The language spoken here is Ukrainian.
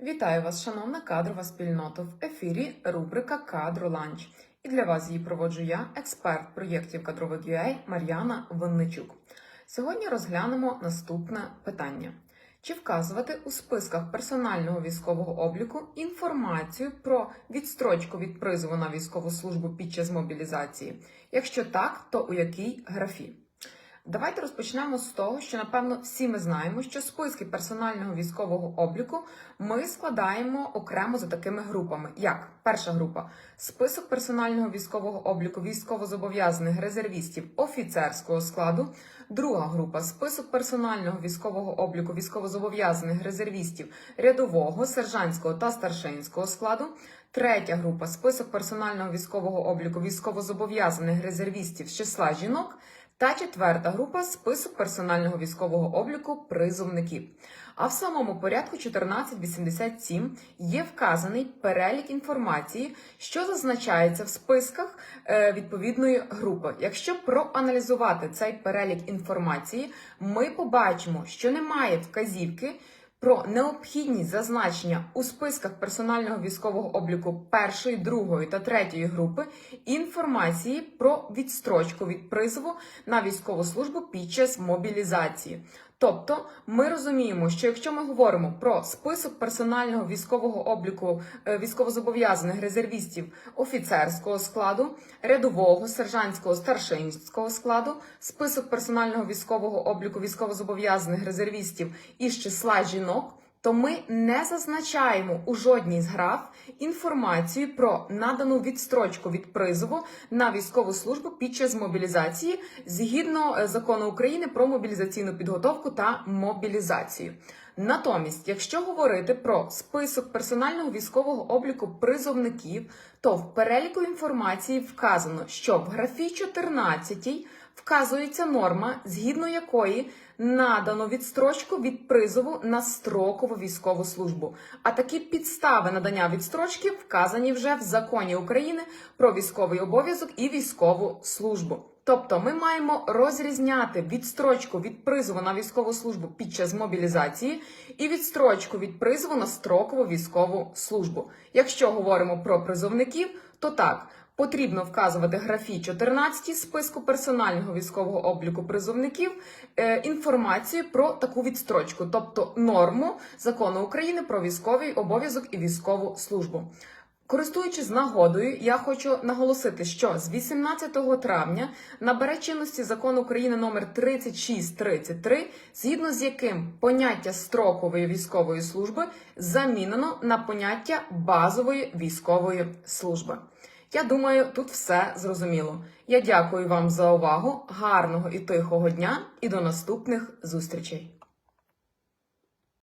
Вітаю вас, шановна кадрова спільнота. В ефірі рубрика Кадро Ланч. І для вас її проводжу я, експерт проєктів кадрових UA Мар'яна Винничук. Сьогодні розглянемо наступне питання: чи вказувати у списках персонального військового обліку інформацію про відстрочку від призову на військову службу під час мобілізації? Якщо так, то у якій графі? Давайте розпочнемо з того, що напевно всі ми знаємо, що списки персонального військового обліку ми складаємо окремо за такими групами. Як перша група список персонального військового обліку військовозобов'язаних резервістів офіцерського складу. Друга група список персонального військового обліку військовозобов'язаних резервістів рядового, сержантського та старшинського складу. Третя група список персонального військового обліку військовозобов'язаних резервістів з числа жінок. Та четверта група список персонального військового обліку призовників. А в самому порядку 1487 є вказаний перелік інформації, що зазначається в списках е, відповідної групи. Якщо проаналізувати цей перелік інформації, ми побачимо, що немає вказівки. Про необхідність зазначення у списках персонального військового обліку першої, другої та третьої групи інформації про відстрочку від призову на військову службу під час мобілізації. Тобто ми розуміємо, що якщо ми говоримо про список персонального військового обліку е, військовозобов'язаних резервістів офіцерського складу, рядового, сержантського, старшинського складу, список персонального військового обліку військовозобов'язаних резервістів із числа жінок, то ми не зазначаємо у жодній з граф інформацію про надану відстрочку від призову на військову службу під час мобілізації згідно е, закону України про мобілізаційну підготовку та мобілізацію. Натомість, якщо говорити про список персонального військового обліку призовників, то в переліку інформації вказано, що в графі 14 вказується норма, згідно якої надано відстрочку від призову на строкову військову службу. А такі підстави надання відстрочки вказані вже в законі України про військовий обов'язок і військову службу. Тобто ми маємо розрізняти відстрочку від призову на військову службу під час мобілізації і відстрочку від призову на строкову військову службу. Якщо говоримо про призовників, то так. Потрібно вказувати графі 14 списку персонального військового обліку призовників е, інформацію про таку відстрочку, тобто норму закону України про військовий обов'язок і військову службу. Користуючись нагодою, я хочу наголосити, що з 18 травня набере чинності закон України номер 3633, згідно з яким поняття строкової військової служби замінено на поняття базової військової служби. Я думаю, тут все зрозуміло. Я дякую вам за увагу, гарного і тихого дня і до наступних зустрічей.